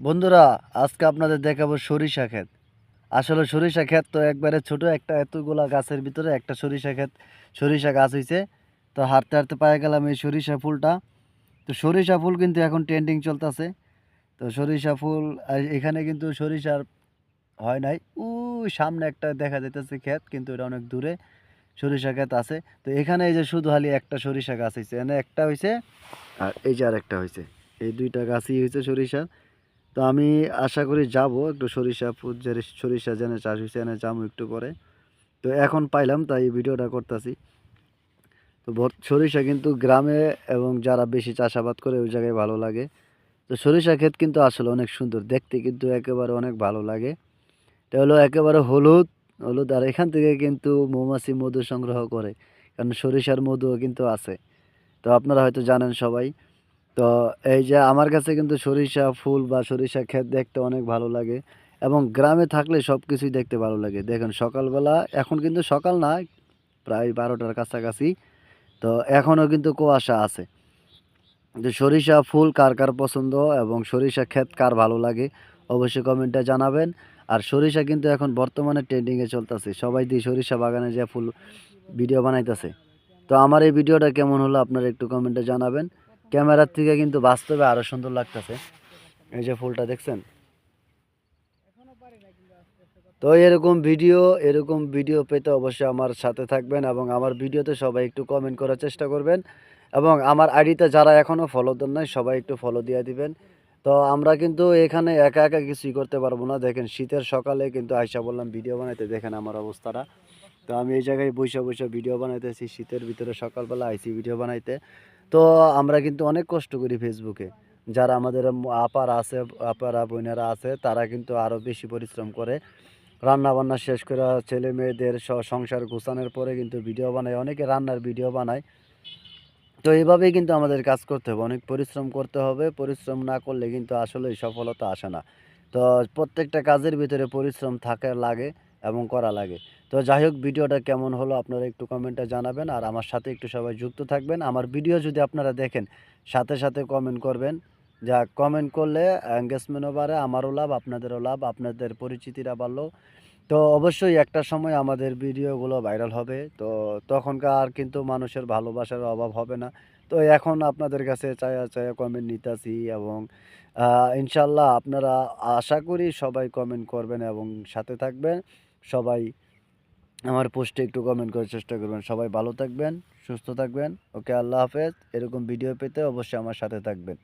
বন্ধুরা, আজকে আপনাদের দেখাবো সরিষা ক্ষেত। আসলে সরিষা ক্ষেত তো একবারে ছোট, একটা এতগুলা গাছের ভিতরে একটা সরিষা ক্ষেত, সরিষা গাছ হয়েছে তো হাঁটতে হাঁটতে পায়ে গেলাম এই সরিষা ফুলটা। তো সরিষা ফুল কিন্তু এখন ট্রেন্ডিং চলতেছে। তো সরিষা ফুল এখানে কিন্তু সরিষার হয় নাই। উ সামনে একটা দেখা যাইতেছে ক্ষেত, কিন্তু এটা অনেক দূরে সরিষা ক্ষেত আছে। তো এখানে এই যে শুধু খালি একটা সরিষা গাছ হয়েছে এখানে একটা হয়েছে আর এই যে আর একটা হয়েছে এই দুইটা গাছই হয়েছে সরিষার। তো আমি আশা করি যাব একটু সরিষা যে সরিষা জেনে চাষ হয়েছে এনে যাব একটু পরে। তো এখন পাইলাম, তাই ভিডিওটা করতেছি। তো সরিষা কিন্তু গ্রামে এবং যারা বেশি চাষাবাদ করে ওই জায়গায় ভালো লাগে। তো সরিষা ক্ষেত কিন্তু আসলে অনেক সুন্দর, দেখতে কিন্তু একেবারে অনেক ভালো লাগে। এটা হলো একেবারে হলুদ হলুদ, আর এখান থেকে কিন্তু মৌমাছি মধু সংগ্রহ করে, কারণ সরিষার মধুও কিন্তু আছে। তো আপনারা হয়তো জানেন সবাই তো এই যে আমার কাছে কিন্তু সরিষা ফুল বা সরিষা ক্ষেত দেখতে অনেক ভালো লাগে এবং গ্রামে থাকলে সব কিছুই দেখতে ভালো লাগে। দেখেন, সকালবেলা এখন কিন্তু সকাল না, প্রায় বারোটার কাছাকাছি। তো এখনও কিন্তু কুয়াশা আছে। যে সরিষা ফুল কার কার পছন্দ এবং সরিষা ক্ষেত কার ভালো লাগে অবশ্যই কমেন্টে জানাবেন। আর সরিষা কিন্তু এখন বর্তমানে ট্রেন্ডিংয়ে চলতেছে। সবাই দিয়ে সরিষা বাগানে যে ফুল ভিডিও বানাইতেছে। তো আমার এই ভিডিওটা কেমন হলো আপনারা একটু কমেন্টে জানাবেন। ক্যামেরার থেকে কিন্তু বাস্তবে আরও সুন্দর লাগতেছে। এই যে ফুলটা দেখছেন? তো এরকম ভিডিও এরকম ভিডিও পেতে অবশ্যই আমার সাথে থাকবেন এবং আমার ভিডিওতে সবাই একটু কমেন্ট করার চেষ্টা করবেন এবং আমার আইডিতে যারা এখনও ফলো দেন নাই, সবাই একটু ফলো দিয়ে দিবেন। তো আমরা কিন্তু এখানে একা একা কিছুই করতে পারব না। দেখেন শীতের সকালে কিন্তু আয়সা বললাম ভিডিও বানাইতে, দেখেন আমার অবস্থাটা। তো আমি এই জায়গায় বসে বসে ভিডিও বানাইতেছি, শীতের ভিতরে সকালবেলা আইসি ভিডিও বানাইতে। তো আমরা কিন্তু অনেক কষ্ট করি ফেসবুকে। যারা আমাদের আপার আছে, আপারা, বোনেরা আছে, তারা কিন্তু আরও বেশি পরিশ্রম করে। রান্না বান্না শেষ করে ছেলে মেয়েদের সংসার গোছানোর পরে কিন্তু ভিডিও বানায়, অনেকে রান্নার ভিডিও বানায়। তো এইভাবেই কিন্তু আমাদের কাজ করতে হবে। অনেক পরিশ্রম করতে হবে। পরিশ্রম না করলে কিন্তু আসলে সফলতা আসে না। তো প্রত্যেকটা কাজের ভিতরে পরিশ্রম থাকে লাগে। এবং করা লাগে। তো যাই হোক ভিডিওটা কেমন হলো আপনারা একটু কমেন্টে জানাবেন। আর আমার সাথে একটু সবাই যুক্ত থাকবেন। আমার ভিডিও যদি আপনারা দেখেন, সাথে সাথে কমেন্ট করবেন। যা কমেন্ট করলে এঙ্গেজমেন্টও বাড়ে, আমারও লাভ, আপনাদেরও লাভ, আপনাদের পরিচিতিরা বাড়লো। তো অবশ্যই একটা সময় আমাদের ভিডিওগুলো ভাইরাল হবে। তো তখনকার কিন্তু মানুষের ভালোবাসার অভাব হবে না। তো এখন আপনাদের কাছে চায়া চায়া কমেন্ট নিতেছি এবং ইনশাল্লাহ আপনারা আশা করি সবাই কমেন্ট করবেন এবং সাথে থাকবেন। সবাই আমার পোস্টে একটু কমেন্ট করার চেষ্টা করবেন। সবাই ভালো থাকবেন, সুস্থ থাকবেন। ওকে, আল্লাহ হাফেজ। এরকম ভিডিও পেতে অবশ্যই আমার সাথে থাকবেন।